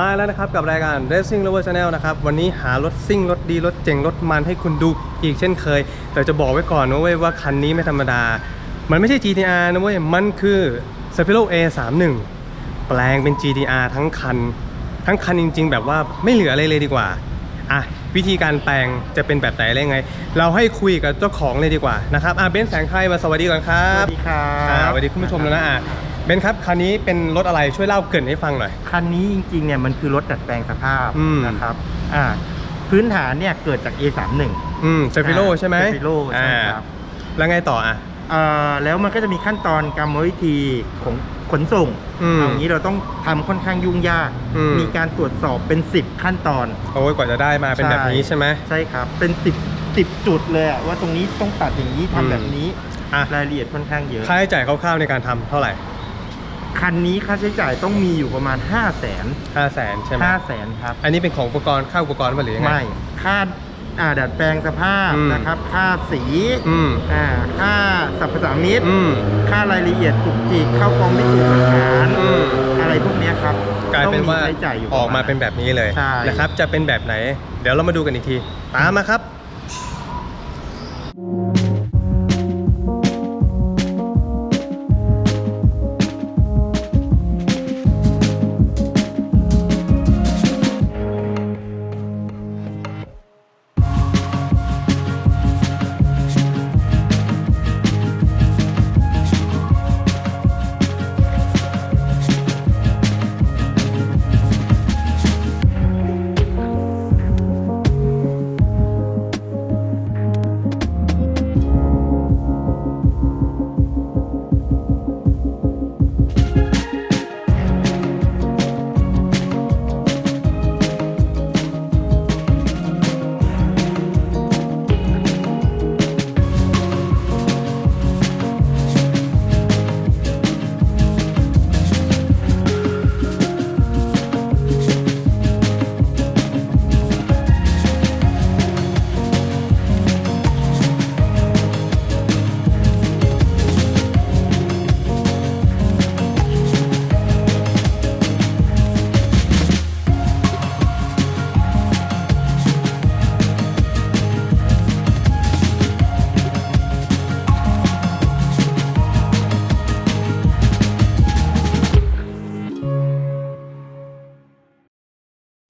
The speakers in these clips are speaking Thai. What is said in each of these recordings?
มาแล้วนะครับกับรายการ Racing Lover Channel นะครับวันนี้หารถซิ่งรถดีรถเจ๋งรถมันให้คุณดูอีกเช่นเคย แต่จะบอกไว้ก่อนนะเว้ยว่าคันนี้ไม่ธรรมดา มันไม่ใช่ GTR นะเว้ยมันคือ s a f i r o A31 แปลงเป็น GTR ทั้งคัน ทั้งคันจริง ๆ แบบว่าไม่เหลืออะไรเลยดีกว่าอะวิธีการแปลงจะเป็นแบบไหนอะไรยังไง เราให้คุยกับเจ้าของเลยดีกว่านะครับอะเบนซ์แสงไทยมาสวัสดีก่อนครัสบวัสดีครัอ่าบสวัสดีคุณผู้ชมแล้วนะอะเบนซ์ครับคันนี้เป็นรถอะไรช่วยเล่าเกรินให้ฟังหน่อย คันนี้จริงๆเนี่ยมันคือรถดัดแปลงสภาพอืม นะครับอ่าพื้นฐานเนี่ยเกิดจาก A31 อืมเซฟิโลใช่ไหมเซฟิโลใช่ครับอ่าแล้วไงต่ออะ อ่าแล้วมันก็จะมีขั้นตอนกรรมวิธีของขนส่งอืมเอางี้เราต้องทำค่อนข้างยุ่งยาก อืม มีการตรวจสอบเป็น 10 ขั้นตอน โอ้ยกว่าจะได้มาเป็นแบบนี้ใช่ไหม ใช่ครับ เป็น10 10จุดเลยอะว่าตรงนี้ต้องตัดอย่างนี้ทำอืม แบบนี้อะรายละเอียดค่อนข้างเยอะ ค่าใช้จ่ายคร่าวๆในการทำเท่าไหร่ คันนี้ค่าใช้จ่ายต้องมีอยู่ประมาณ 5 0 0 0 0 0 ห้าแสนใช่ไหม5 0 0 0 0 0ครับ อันนี้เป็นของอุปกรณ์ค่าอุปกรณ์มาหรือยังไง ไม่ ค่าอ่าดัดแปลงสภาพอืม นะครับ ค่าสีอืม อ่าค่าสรรพสามิตอืม ค่ารายละเอียดจุกจิกเข้ากองพิสูจน์หลักฐานอืม อะไรพวกเนี้ยครับกลายเป็นว่าต้องมีใช้จ่ายอยู่ออกมาระณเป็นแบบนี้เลยใช่ นะครับ จะเป็นแบบไหน เดี๋ยวเรามาดูกันอีกที ตามมาครับ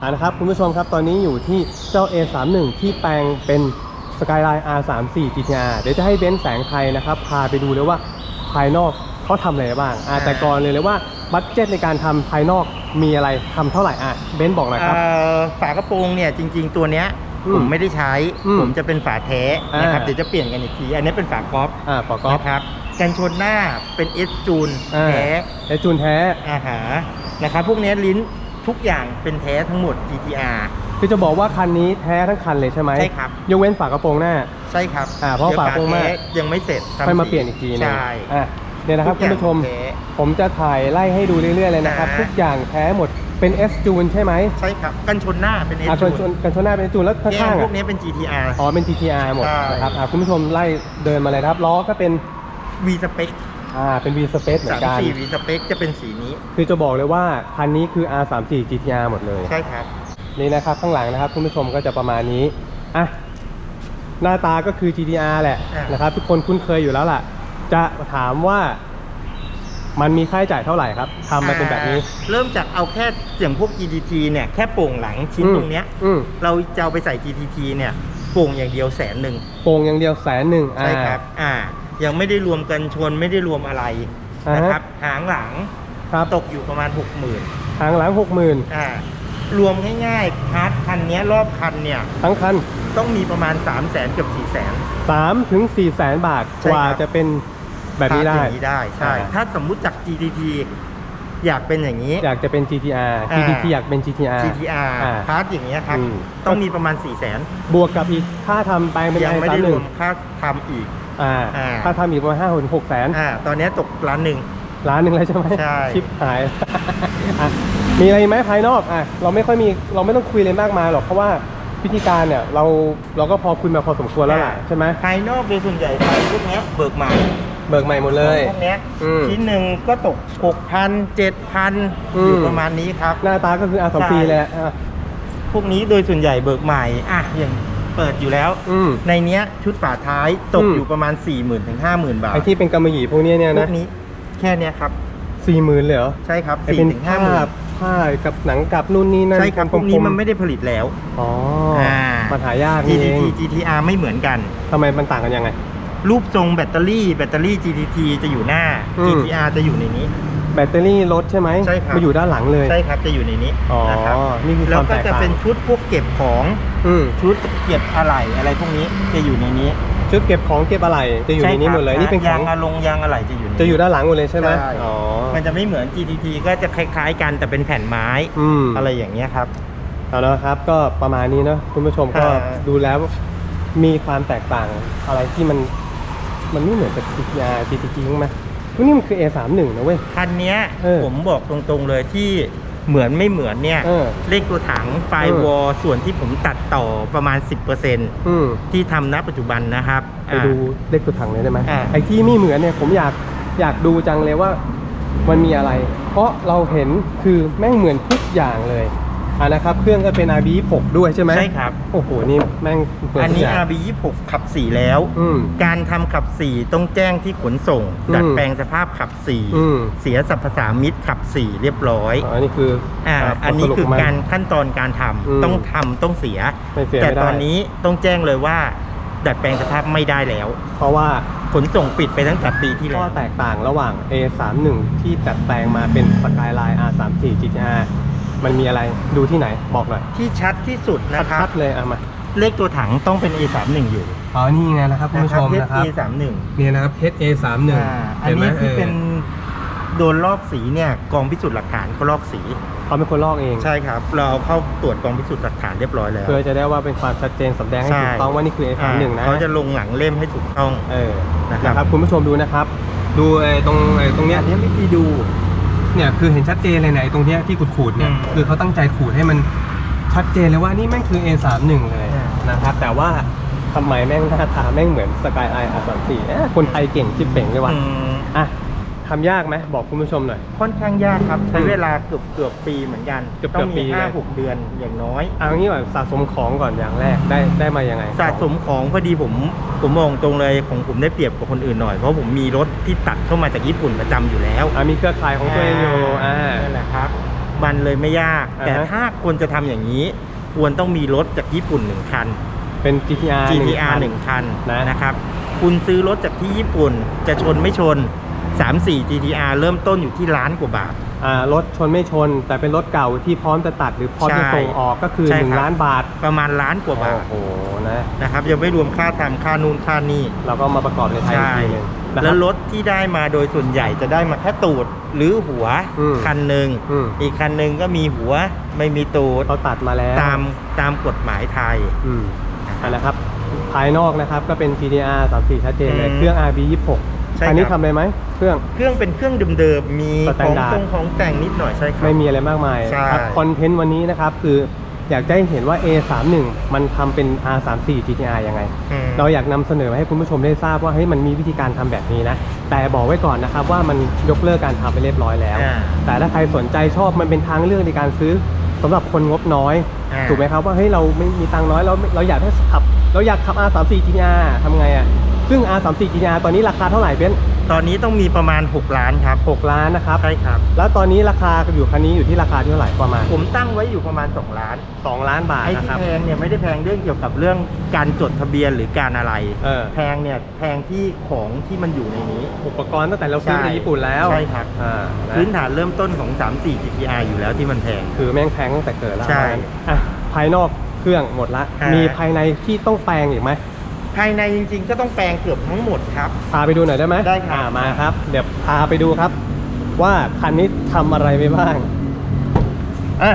นะครับคุณผู้ชมครับตอนนี้อยู่ที่เจ้า A31 ที่แปลงเป็น Skyline R34 GTR เดี๋ยวจะให้เบนซ์แสงไทยนะครับ พาไปดูเลยว่าภายนอกเขาทำอะไรบ้างอ่าแต่ก่อนเลยเลยว่าบัตเจ็ตในการทำภายนอกมีอะไรทำเท่าไหร่อะเบนซ์บอกหน่อยครับ เอ่อฝากระโปรงเนี่ยจริง ๆ ตัวเนี้ยอืมผมไม่ได้ใช้ อืมผมจะเป็นฝาแท้นะครับอ่า เดี๋ยวจะเปลี่ยนกันอีกที อันนี้เป็นฝากอล์ฟอ่าปอกอล์ฟ นะครับกันชนหน้าเป็นเอสจูนอ่า แท้ไอจูนแท้อาหารนะครับพวกเนี้ยลิ้น ทุกอย่างเป็นแท้ทั้งหมด GTR คือจะบอกว่าคันนี้แท้ทั้งคันเลยใช่ไหมใช่ครับ ยกเว้นฝากระโปรงหน้า ใช่ครับอ่าเพราะดี๋ยวฝาโปรงหน้าแท้ยังไม่เสร็จทำค่อยมาสีเปลี่ยนอีกทีหนึงใช่อะเนี่ยนะครับทุคุณกอย่างผู้ชมแท้ผมจะถ่ายไล่ให้ดูเรื่อยๆเลยนะครับนะทุกอย่างแท้หมดเป็น S จูนใช่ไหมใช่ครับกันชนหน้าเป็นเอสอะจูกันชนกันชนหน้าเป็น S จูนแล้วเนี่ยข้างๆพวอะกเนี้ยเป็น GTR อ๋อเป็น GTR หมดใช่นะครับอะคุณผู้ชมไล่เดินมาเลยนะครับล้อก็เป็น V Spec อ่าเป็น V Space เหมือนกัน34 V Spec จะเป็นสีนี้ คือจะบอกเลยว่า คันนี้คือ R34 GTR หมดเลย ใช่ครับ นี่นะครับ ข้างหลังนะครับคุณผู้ชมก็จะประมาณนี้ อะ หน้าตาก็คือ GTR แหละอะ นะครับ ทุกคนคุ้นเคยอยู่แล้วล่ะ จะถามว่ามันมีค่าใช้จ่ายเท่าไหร่ครับทำมาเป็นแบบนี้อ่าเริ่มจากเอาแค่อย่างพวก GTT เนี่ยแค่โป่งหลังชิ้นอืมตรงเนี้ยอืมเราจะเอาไปใส่ GTT เนี่ยโป่งอย่างเดียวแสนหนึ่งโป่งอย่างเดียวแสนหนึ่งใช่ครับ อ่า ยังไม่ได้รวมกันชนไม่ได้รวมอะไรอ่าฮะนะครับหางหลังครับตกอยู่ประมาณ 60,000ทางหลังหกหมื่นอ่ารวมง่ายๆพาร์ทคันเนี้ยรอบคันเนี่ยทั้งคันต้องมีประมาณ 3 0 0แสนเกือบ4 0 0แสน สามถึงสี่แสนบาทใช่กว่าครับ จะเป็นแบบนี้ได้อย่างนี้ได้ใช่ อ่า ถ้าสมมุติจาก GTT อยากเป็นอย่างนี้ อยากจะเป็น GTR อ่า GTT อยากเป็น GTR GTR อ่า พาร์ทอย่างเงี้ยครับอืม ต้องมีประมาณ 4 0 0แสนบวกกับอีกค่าทำแปลงเป็นยัง i ไม่3ได้รวม1ค่าทำอีก อ่าอ่าค่าทำอีกประมาณห้าถึงหกแสนอ่าตอนเนี้ยตกล้านหนึ่ง ล้านหนึ่งแล้วใช่ไหมใช่ ชิปหาย อะมีอะไรไหมภายนอกอะเราไม่ค่อยมีเราไม่ต้องคุยเลยมากมายหรอกเพราะว่าพิธีการเนี่ยเราเราก็พอคุยมาพอสมควรแล้วล่ะใช่ไหมภายนอกโดยส่วนใหญ่ไฟพวกเนี้ยเบิกใหม่เบิกใหม่หมดเลย พวกเนี้ยอืมชิ้นหนึ่งก็ตก6,000 7,000อืม อยู่ประมาณนี้ครับ หน้าตาก็คือ R34 ใช่เลยอะอะ พวกนี้โดยส่วนใหญ่เบิกใหม่ อะ อย่าง เปิดอยู่แล้ว อืม ในเนี้ยชุดฝาท้ายตกอืม อยู่ประมาณ 4 0,000ถึง50,000บาทไอที่เป็นกำมะหยี่พวกเนี้ยเนี่ยพวนะกนี้แค่เนี้ยครับสี่หมื่นเลยเหรอใช่ครับไอเป็น4ถึงผ้า50,000ผ้ากับหนังกับนู่นนี่นั่นใช่ครับพวกนี้มันไม่ได้ผลิตแล้ว อ๋ออามันหายากนี่เอง GTT GTR ไม่เหมือนกัน ทำไมมันต่างกันยังไง รูปทรงแบตเตอรี่แบตเตอรี่ GTT จะอยู่หน้า อืม GTR จะอยู่ในนี้ แบตเตอรี่รถใช่ไหมใช่ครับ มาอยู่ด้านหลังเลยใช่ครับจะอยู่ในนี้อ๋อนะครับนี่คือคแล้ววามก็แตกจะต่างเป็นชุดพวกเก็บของอืมชุดเก็บอะไหล่อะไรพวกนี้จะอยู่ในนี้ชุดเก็บของเก็บอะไรจะอยู่ในนี้หมดเลยนี่เป็นขยาองงอะลงยางอะไหล่จะอยู่ในนี้จะอยู่ด้านหลังหมดเลยใช่ไหมใช่ อ๋อมันจะไม่เหมือน GTT ก็จะคล้ายๆ กันแต่เป็นแผ่นไม้ อืม อะไรอย่างเงี้ยครับ เอาละครับก็ประมาณนี้เนอะคุณผู้ชมก็อ่าดูแล้วมีความแตกต่างอะไรที่มันมันไม่เหมือนกับ GTR GTG มั้างไหมวั นนี้มันคือ A31 นะเว้ย คันเนี้ยเออผมบอกตรงๆเลยที่เหมือนไม่เหมือนเนี่ยเออเลขตัวถังไฟเออ วอลส่วนที่ผมตัดต่อประมาณ 10%อืมที่ทำณปัจจุบันนะครับไปดูเลขตัวถังเลยได้ไหมอ่า ไอ้ที่ไม่เหมือนเนี่ยผมอยากอยากดูจังเลยว่ามันมีอะไร เพราะเราเห็นคือแม่งเหมือนทุกอย่างเลย อ่านะครับเครื่องก็เป็น RB6 ด้วยใช่ไหมใช่ครับ โอ้โหนี่แม่งเหมือนอันทุกนี้อย่าง RB 26ขับ4แล้ว อืม การทำขับ4ต้องแจ้งที่ขนส่ง อืมดัดแปลงสภาพขับอืม4เสียสรรพสามิตขับ4เรียบร้อยอ๋ออันนี้คืออ่าอ่าอันนี้บทสคือมัการขั้นตอนการทำอืม ต้องทำต้องเสีย ไม่เสียแต่ไม่ได้ตอนนี้ต้องแจ้งเลยว่า ดัดแปลงสภาพไม่ได้แล้ว เพราะว่าขนส่งปิดไปตั้งแต่ปีที่แล้ข้อว แตกต่างระหว่าง A31 ที่ดัดแปลงมาเป็น Skyline R34 GTR มันมีอะไรดูที่ไหนบอกหน่อยที่ชัดที่สุดนะครับชัดๆเลยอะมาเลขตัวถังต้องเป็น A31 อยู่อ๋อนี่ไงนะครับคุณผู้ชมนะครับ A31 เนี่ยนะครับ HA31 อ่าอันเห็นไหมนี้ที่ออเป็นโดนลอกสีเนี่ยกองพิสูจน์หลักฐานเขาลอกสี เขาเป็นคนลอกเองใช่ครับ เราเอาเข้าตรวจกองพิสูจน์หลักฐานเรียบร้อยแล้ว เพื่อจะได้ว่าเป็นความชัดเจนสำแดงให้ใช่ ถูกต้องว่านี่คือ A31 นะเขาจะลงหลังเล่มให้ถูกต้องเออนะครับนะครับคุณผู้ชมดูนะครับ ดูไอ้ตรงไอ้ตรงเนี้ยอันนี้วิธีดู เนี่ยคือเห็นชัดเจนเลยเนี่ยไอ้ตรงเนี้ยที่ขูดๆเนี่ยอืม คือเขาตั้งใจขูดให้มันชัดเจนเลยว่านี่แม่งคือ A31 เลยอ่านนะครับแต่ว่าทำไมแม่งหน้าตาแม่งเหมือน Skyline R34 เอ๊ะคนไทยเก่งจิบเป่งเลยว่ะ อืม อะ ทำยากไหมบอกคุณผู้ชมหน่อย ค่อนข้างยากครับ ใช้อืมเวลาเกือบเกือบปีเหมือนกัน เกือบๆต้องปีมีเลยห้าหกเดือนอย่างน้อย เอางี้ก่อนสะสมของก่อนอย่างแรกได้ได้มายังไงสะสมของพอดีผมผมมองตรงเลยของผมได้เปรียบกว่าคนอื่นหน่อย เพราะผมมีรถที่ตัดเข้ามาจากญี่ปุ่นประจำอยู่แล้วอะมีเครือข่ายของตัวเองอยู่อ่า นั่นแหละครับ มันเลยไม่ยาก อ่าฮะ แต่ถ้าควรจะทำอย่างนี้ ควรต้องมีรถจากญี่ปุ่นหนึ่งคัน เป็น GTR GTR 1หนึ่งคันนะ นะครับ คุณซื้อรถจากที่ญี่ปุ่นจะชนไม่ชน 34 GTR เริ่มต้นอยู่ที่ล้านกว่าบาท อ่ารถชนไม่ชน แต่เป็นรถเก่าที่พร้อมจะตัดหรือพร้อมจะใช่ส่งออกก็คือ ใช่ครับ 1 ล้านบาทประมาณล้านกว่าบาทโอ้โหนะนะครับยังไม่รวมค่าทำค่านูนค่านี่ เราก็มาประกอบในไทยอีกใช่ทีหนึงนะคแล้รัวบรถที่ได้มาโดยส่วนใหญ่จะได้มาแค่ตูดหรือหัวอืม คันหนึ่งอืมอีกคันหนึ่งก็มีหัวไม่มีตูดเขาตัดมาแล้วตามตามกฎหมายไทย อืมอันนะครับ ภายนอกนะครับก็เป็น GTR 34 ชัดเจนเลยอืม เครื่อง RB 26ใช่อันนี้ครับทำอะไรไหมเครื่อง เครื่องเป็นเครื่องเดิมๆ มีสแตขนองดาร์ด ตรงของแต่งนิดหน่อยใช่ครับ ไม่มีอะไรมากมายใช่ ครับคอนเทนต์วันนี้นะครับคืออยากจะให้เห็นว่า A31 มันทำเป็น R34 GTR ยังไง อืม เราอยากนำเสนอให้คุณผู้ชมได้ทราบว่าเฮ้ยมันมีวิธีการทำแบบนี้นะ แต่บอกไว้ก่อนนะครับว่ามันยกเลิกการทำไปเรียบร้อยแล้ว อ่าแต่ถ้าใครสนใจชอบมันเป็นทางเลือกในการซื้อสำหรับคนงบน้อย อ่า ถูกไหมครับว่าเฮ้ยเราไม่มีตังค์น้อยเราเราอยากให้ขับ เราอยากขับ R34 GTR ทำไงอะ ซึ่ง R34 GTR ตอนนี้ราคาเท่าไหร่เป็นตอนนี้ต้องมีประมาณ 6 ล้านครับ6ล้านนะครับ ใช่ครับ แล้วตอนนี้ราคาอยู่คันนี้อยู่ที่ราคาที่เท่าไหร่ประมาณ ผมตั้งไว้อยู่ประมาณ 2 ล้าน 2 ล้านบาทไอ้นะที่ครับ แพงเนี่ยไม่ได้แพงเรื่องเกี่ยวกับเรื่องการจดทะเบียนหรือการอะไร เออ แพงเนี่ยแพงที่ของที่มันอยู่ในนี้ อุปกรณ์ตั้งแต่เราซื้อมาจากญี่ปุ่นแล้วใช่ครับ อ่านะพื้นฐานเริ่มต้นของ 34 GTR อยู่แล้วที่มันแพง คือแม่งแพงตั้งแต่เกิดแล้วใช่อะภายนอกเครื่องหมดละ อ่ามี มีภายในที่ต้องแปลงอีกไหม ภายในจริงๆ ก็ต้องแปลงเกือบทั้งหมดครับ พาไปดูหน่อยได้ไหมได้ครับ อ่ามาครับ เดี๋ยวพาไปดูครับ ว่าคันนี้ทำอะไรไปบ้างอะ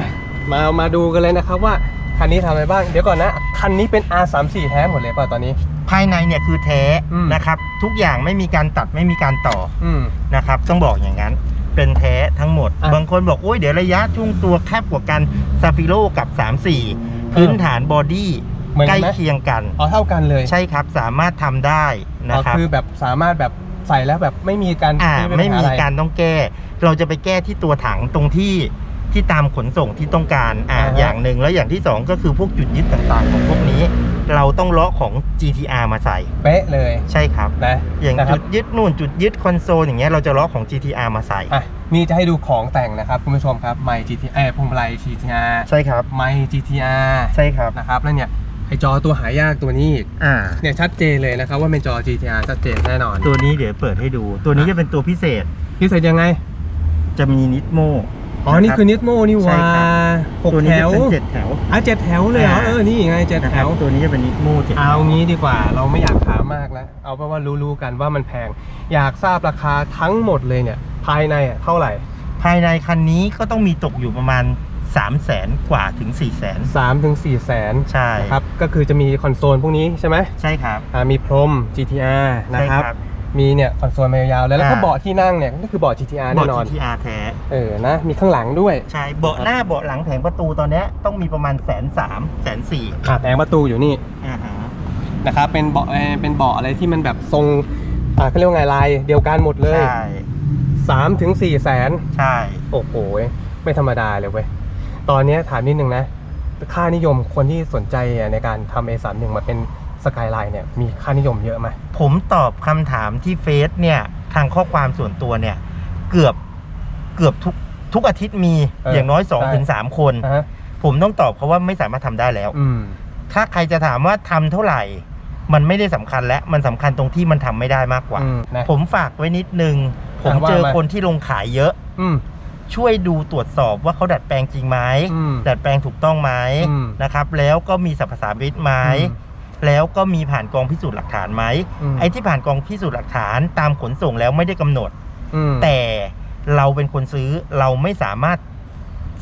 มามาดูกันเลยนะครับว่าคันนี้ทำอะไรบ้าง เดี๋ยวก่อนนะ คันนี้เป็น R34 แท้หมดเลยป่ะตอนนี้ ภายในเนี่ยคือแท้อืม นะครับ ทุกอย่างไม่มีการตัดไม่มีการต่ออืม นะครับ ต้องบอกอย่างนั้น เป็นแท้ทั้งหมด อะบางคนบอกโอ้ยเดี๋ยวระยะช่วงตัวแคบกว่ากันซาฟิโ o กับ 34 พื้นฐานบอดี้ เหมือนใกกันล้ไหม เคียงกัน อ๋อเท่ากันเลยใช่ครับสามารถทำได้นะอ๋อครับคือแบบสามารถแบบใส่แล้วแบบไม่มีการอ่าปัญหไม่มีอะการต้องแก้ เราจะไปแก้ที่ตัวถังตรงที่ที่ตามขนส่งที่ต้องการอ่าอ่าฮะ อย่างหนึ่งแล้วอย่างที่สองก็คือพวกจุดยึดต่างๆ ของพวกนี้ เราต้องเลาะของ GTR มาใส่เป๊ะเลยใช่ครับ นะอย่างนะครัจุบดยึดนู่นจุดยึดคอนโซลอย่างเงี้ยเราจะเลาะของ GTR มาใส่ อะนี่จะให้ดูของแต่งนะครับคุณผู้ชมครับไมค์ GTR เอ้ยพวงมาลัย GTR ใช่ครับ ไมค์ GTR ใช่ครับนะครับแล้วเนี่ย ไอจอตัวหายากตัวนี้อีกอ่า เนี่ยชัดเจนเลยนะครับว่าเป็นจอ GTR ชัดเจนแน่นอนตัวนี้เดี๋ยวเปิดให้ดู ตัวนี้จะเป็นตัวพิเศษ พิเศษยังไง จะมีนิดโมอ๋อ นี่คือนิดโมนี่หใช่ว่าครับหกตัวแถนี้จะวเป็นเจ็ดแถว อะเจ็ดแถวเลยเหรอ อ่า เออ นี่ไงเจ็ดนะแถครับว ตัวนี้จะเป็นนิดโมเจ็ดแถเอาวงี้ดีกว่าเราไม่อยากถามมากแล้ว เอาเป็นว่ารู้ๆกันว่ามันแพง อยากทราบราคาทั้งหมดเลยเนี่ย ภายในอะเท่าไหร่ ภายในคันนี้ก็ต้องมีตกอยู่ประมาณ 3 0 0แสนกว่าถึง 4 0 0แสน 3ถึง4แสนใช่ นะครับก็คือจะมีคอนโซลพวกนี้ใช่ไหมใช่ครับ อ่ามีพรม GTR นะครับใช่ครับ มีเนี่ยคอนโซลมายาวๆเลยแล้วก็อ่า เบาะที่นั่งเนี่ยก็คือเบาะ GTR เบาะแน่นอน GTR แท้ เออนะมีข้างหลังด้วยใช่ เบาะหน้าเบาะหลังแผงประตูตอนเนี้ยต้องมีประมาณแสนสามแสนสี่อ่าแผงประตูอยู่นี่อ่าฮะนะครับเป็นเบาะเอ่อเป็นเบาะอะไรที่มันแบบทรงอ่าเขาเรียกว่าไงลายเดียวกันหมดเลยใช่สามถึงสี่แสนใช่ โอ้โหไม่ธรรมดาเลยเว้ย ตอนเนี้ยถามนิดนึงนะ ค่านิยมคนที่สนใจอะในการทำ A31 มาเป็นสกายไลน์เนี่ยมีค่านิยมเยอะไหมผมตอบคำถามที่เฟซเนี่ยทางข้อความส่วนตัวเนี่ยเกือบเกือบทุกทุกอาทิตย์มีอย่างน้อย2-3ถึง3คนอ่าฮะผมต้องตอบเขาว่าไม่สามารถทำได้แล้วอืมถ้าใครจะถามว่าทำเท่าไหร่ มันไม่ได้สำคัญและมันสำคัญตรงที่มันทำไม่ได้มากกว่าอืมนะผมฝากไว้นิดนึง ผมอะว่าเจอมาคนที่ลงขายเยอะอืม ช่วยดูตรวจสอบว่าเขาดัดแปลงจริงไหมอืมดัดแปลงถูกต้องไหมอืมนะครับ แล้วก็มีสรรพสามิตไหมอืมแล้วก็มีผ่านกองพิสูจน์หลักฐานไหมอืม ไอ้ที่ผ่านกองพิสูจน์หลักฐานตามขนส่งแล้วไม่ได้กำหนด อืมแต่เราเป็นคนซื้อเราไม่สามารถ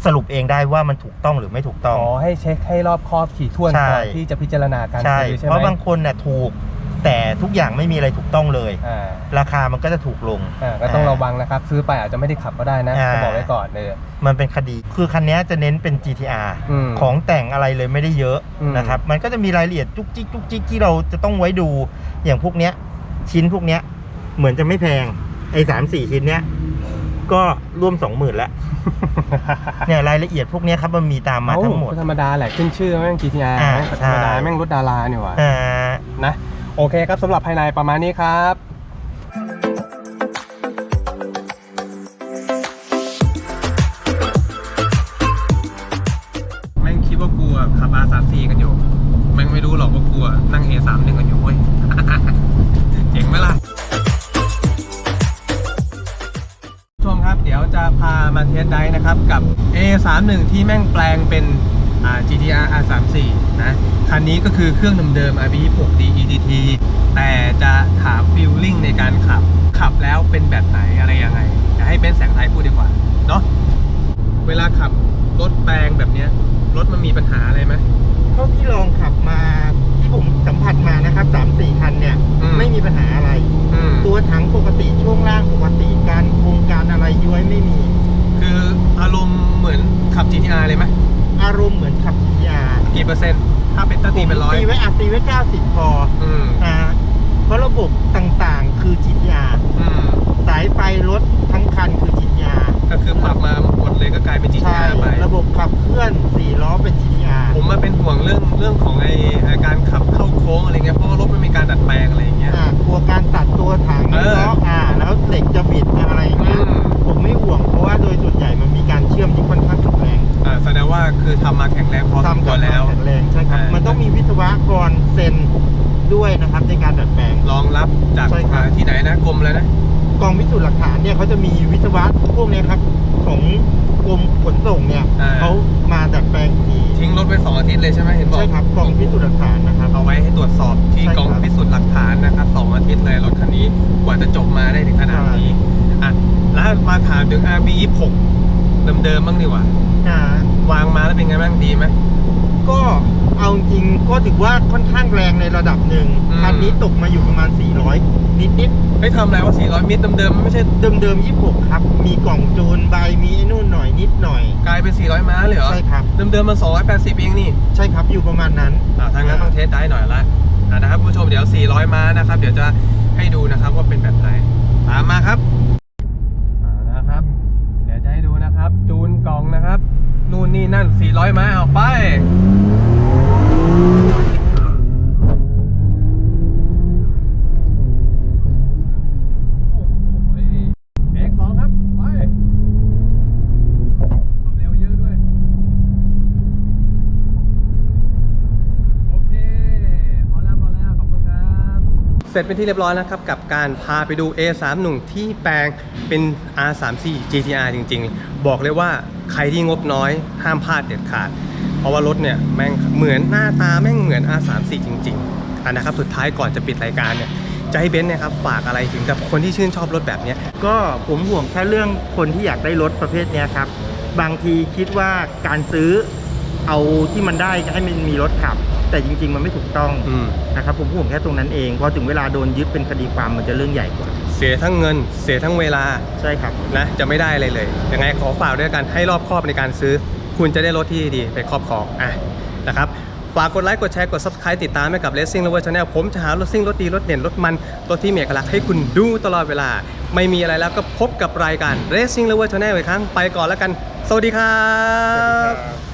สรุปเองได้ว่ามันถูกต้องหรือไม่ถูกต้องขอให้เช็คให้รอบคอบถี่ถ้วนใช่ ก่อนที่จะพิจารณาการใช่ ซื้อใช่ไหมเพราะบางคนน่ะถูก แต่ทุกอย่างไม่มีอะไรถูกต้องเลย อ่าราคามันก็จะถูกลง อ่าก็ต้องระวังนะครับ ซื้อไปอาจจะไม่ได้ขับก็ได้นะอ่า จะบอกไว้ก่อนเลย มันเป็นคดี คือคันนี้จะเน้นเป็น GTR อืม ของแต่งอะไรเลยไม่ได้เยอะอืม นะครับ มันก็จะมีรายละเอียดจุกจิกจุกจิกที่เราจะต้องไว้ดู อย่างพวกเนี้ย ชิ้นพวกเนี้ย เหมือนจะไม่แพง ไอ้สามสี่ชิ้นเนี้ย ก็ร่วมสองหมื่นแล้ว เนี่ยรายละเอียดพวกเนี้ยครับมันมีตามมาเอ้ทั้งหมดก็ธรรมดาแหละขึ้นชื่อแม่ง GTR อ่าแม่งธรรมดาใช่ แม่งรถดาราเนี่ยหว่ะอ่า นะ โอเคครับสำหรับภายในประมาณนี้ครับแม่งคิดว่ากูอะขับ R34 กันอยู่ แม่งไม่รู้หรอกว่ากูอะนั่ง A31 กันอยู่เว้ย เจ๋งไหมล่ะชมครับ เดี๋ยวจะพามาเทสไดฟ์นะครับกับ A31 ที่แม่งแปลงเป็น GTR R34 นะ คันนี้ก็คือเครื่องเดิมๆ RB6 DEDT แต่จะถามฟิลลิ่งในการขับ ขับแล้วเป็นแบบไหนอะไรยังไงจะให้เบนซ์แสงไทยพูดดีกว่า เนาะเวลาขับรถแปลงแบบเนี้ยรถมันมีปัญหาอะไรไหมเท่าที่ลองขับมาที่ผมสัมผัสมานะครับสามสี่คันเนี่ยอืม ไม่มีปัญหาอะไร อืมตัวถังปกติช่วงล่างปกติการโครงการอะไรย้วยไม่มี คืออารมณ์เหมือนขับ GTR เลยไหม อารมณ์เหมือนขับ GTR กี่เปอร์เซ็นต์ ถ้าเป็นตั้งตีเป็นร้อยตีไว้อาตีไว้90พออืมอ่าเพราะระบบต่างๆ คือ GTR อืม สายไฟรถ ของกรมขนส่งเนี่ยอ่า เขามาดัดแปลงที่ทิ้งรถไปสองอาทิตย์เลยใช่ไหมเห็นบอก ใช่ครับกองพิสูจน์หลักฐานนะครับ เอาไว้ให้ตรวจสอบที่ใช่ครับกองพิสูจน์หลักฐานนะครับสองอาทิตย์เลยรถคันนี้กว่าจะจบมาได้ถึงขนาดนี้อะแล้วมาถามถึง RB 26เดิมๆบ้างดีกว่า อ่าวางมาแล้วเป็นไงบ้างดีไหม ก็เอาจริงๆก็ถือว่าค่อนข้างแรงในระดับหนึ่งอืม คันนี้ตกมาอยู่ประมาณ 400 นิดนิดเฮ้ยทำอะไรว่า400 มิตรเดิมๆมันไม่ใช่ๆเดิมๆ26 ครับ มีกล่องจูนใบมีไอ้นู่นหน่อยนิดหน่อย กลายเป็น 400 ม้าเลยเหรอ ใช่ครับ เดิมๆมัน 280 เองนี่ ใช่ครับอยู่ประมาณนั้น อ่าทางนั้นต้องเทสได้หน่อยละอ่านะครับผู้ชมเดี๋ยว 400 ม้านะครับ เดี๋ยวจะให้ดูนะครับว่าเป็นแบบไหน ตามมาครับเอานะครับ เดี๋ยวจะให้ดูนะครับ จูนกล่องนะครับ นู่นนี่นั่น 400ม้าเอาไปโอ้โหเอกสองครับไปความเร็วยอะด้วยโอเคพอแล้วพอแล้วขอบคุณครับเสร็จเป็นที่เรียบร้อยแล้วครับ กับการพาไปดู A31 ที่แปลงเป็น R34 GTR จริง ๆ บอกเลยว่า ใครที่งบน้อยห้ามพลาดเด็ดขาด เพราะว่ารถเนี่ยแม่งเหมือนหน้าตาแม่งเหมือน R34 จริงๆอันนะครับสุดท้ายก่อนจะปิดรายการเนี่ยจะให้เบนซ์เนะครับฝากอะไรถึงกับคนที่ชื่นชอบรถแบบเนี้ยก็ผมห่วงแค่เรื่องคนที่อยากได้รถประเภทเนี้ยครับ บางทีคิดว่าการซื้อเอาที่มันได้ให้มันมีรถขับ แต่จริง ๆ มันไม่ถูกต้องอืม นะครับผมห่วงแค่ตรงนั้นเองพอถึงเวลาโดนยึดเป็นคดีความมันจะเรื่องใหญ่กว่าเสียทั้งเงิน เสียทั้งเวลาใช่ครับ นะจะไม่ได้อะไรเลยยังไงขอฝากด้วยกันให้รอบคอบในการซื้อ คุณจะได้รถที่ดีไปครอบครองอะนะครับฝากกดไลค์กดแชร์กด subscribe ติดตามให้กับ Racing Lover Channel ผมจะหารถซิ่งรถดี รถเด่น รถมัน รถที่มีเอกลักษณ์ให้คุณดูตลอดเวลา ไม่มีอะไรแล้วก็พบกับรายการ Racing Lover Channel อีกครั้งไปก่อนแล้วกัน สวัสดีครับ